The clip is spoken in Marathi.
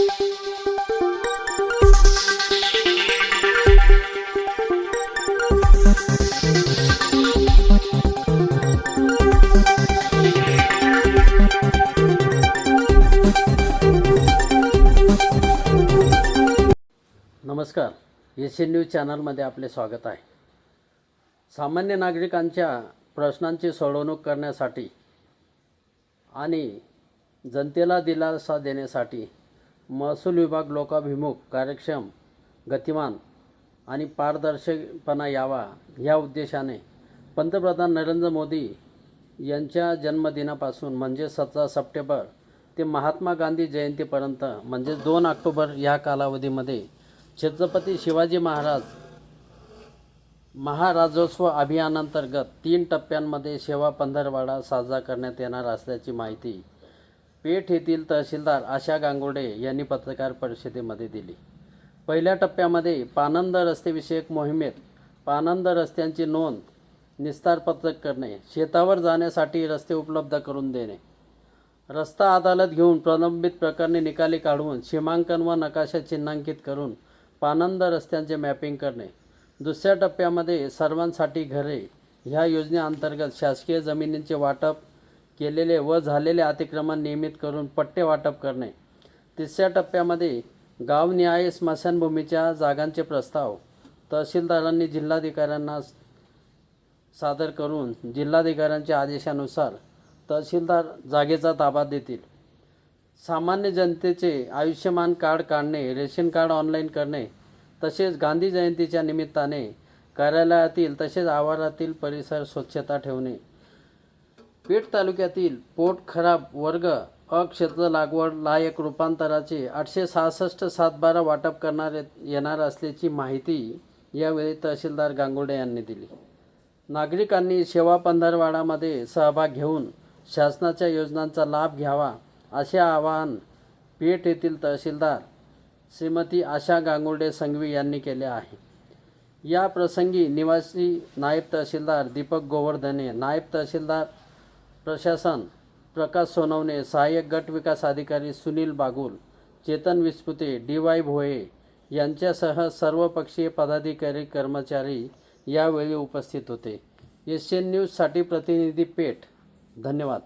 नमस्कार. एशियन न्यूज चॅनलमध्ये आपले स्वागत आहे. सामान्य नागरिकांच्या प्रश्नांची सोडवणूक करण्यासाठी आणि जनतेला दिलासा देण्यासाठी महसूल विभाग लोकाभिमुख कार्यक्षम गतिमान आणि पारदर्शकपणा यावा या उद्देशाने पंतप्रधान नरेंद्र मोदी यांच्या जन्मदिनापासून म्हणजे सतरा सप्टेंबर ते महात्मा गांधी जयंतीपर्यंत म्हणजे दोन ऑक्टोबर या कालावधीमध्ये छत्रपती शिवाजी महाराज महाराजोत्सव अभियानांतर्गत तीन टप्प्यांमध्ये सेवा पंधरवाडा साजरा करण्यात येणार असल्याची माहिती पेठ येथील तहसीलदार आशा गांगोडे यांनी पत्रकार परिषदेमध्ये दिली. पहिल्या टप्प्यामध्ये पानंद रस्तेविषयक मोहिमेत पानंद रस्त्यांची नोंद निस्तारपत्रक करणे शेतावर जाण्यासाठी रस्ते उपलब्ध करून देणे रस्ता अदालत घेऊन प्रलंबित प्रकरणे निकाली काढून सीमांकन व नकाशा चिन्हांकित करून पानंद रस्त्यांचे मॅपिंग करणे. दुसऱ्या टप्प्यामध्ये सर्वांसाठी घरे ह्या योजनेअंतर्गत शासकीय जमिनींचे वाटप केलेले व झालेले अतिक्रमण नियमित करून पट्टे वाटप करणे. तिसऱ्या टप्प्यामध्ये गावनिहाय स्मशानभूमीच्या जागांचे प्रस्ताव. तहसीलदारांनी जिल्हाधिकाऱ्यांना सादर करून जिल्हाधिकाऱ्यांच्या आदेशानुसार तहसीलदार जागेचा ताबा देतील. सामान्य जनतेचे आयुष्यमान कार्ड काढणे रेशन कार्ड ऑनलाईन करणे तसेच गांधी जयंतीच्या निमित्ताने कार्यालयातील तसेच आवारातील परिसर स्वच्छता ठेवणे. पेठ तालुक्यातील पोट खराब वर्ग अ क्षेत्र लागवड लायक रूपांतराचे आठशे सहासष्ट सातबारा वाटप करणार येणार असल्याची माहिती यावेळी तहसीलदार गांगुडे यांनी दिली. नागरिकांनी सेवा पंधरवाडामध्ये सहभाग घेऊन शासनाच्या योजनांचा लाभ घ्यावा असे आवाहन पेठ येथील तहसीलदार श्रीमती आशा गांगुडे संघवी यांनी केले आहे. या प्रसंगी निवासी नायब तहसीलदार दीपक गोवर्धने नायब तहसीलदार प्रशासन प्रकाश सोनवणे सहाय्यक गट विकास अधिकारी सुनील बागुल चेतन विस्पुते डी वाय भोये यांच्यासह सर्वपक्षीय पदाधिकारी कर्मचारी यावेळी उपस्थित होते. एशियन न्यूजसाठी प्रतिनिधी पेठ धन्यवाद.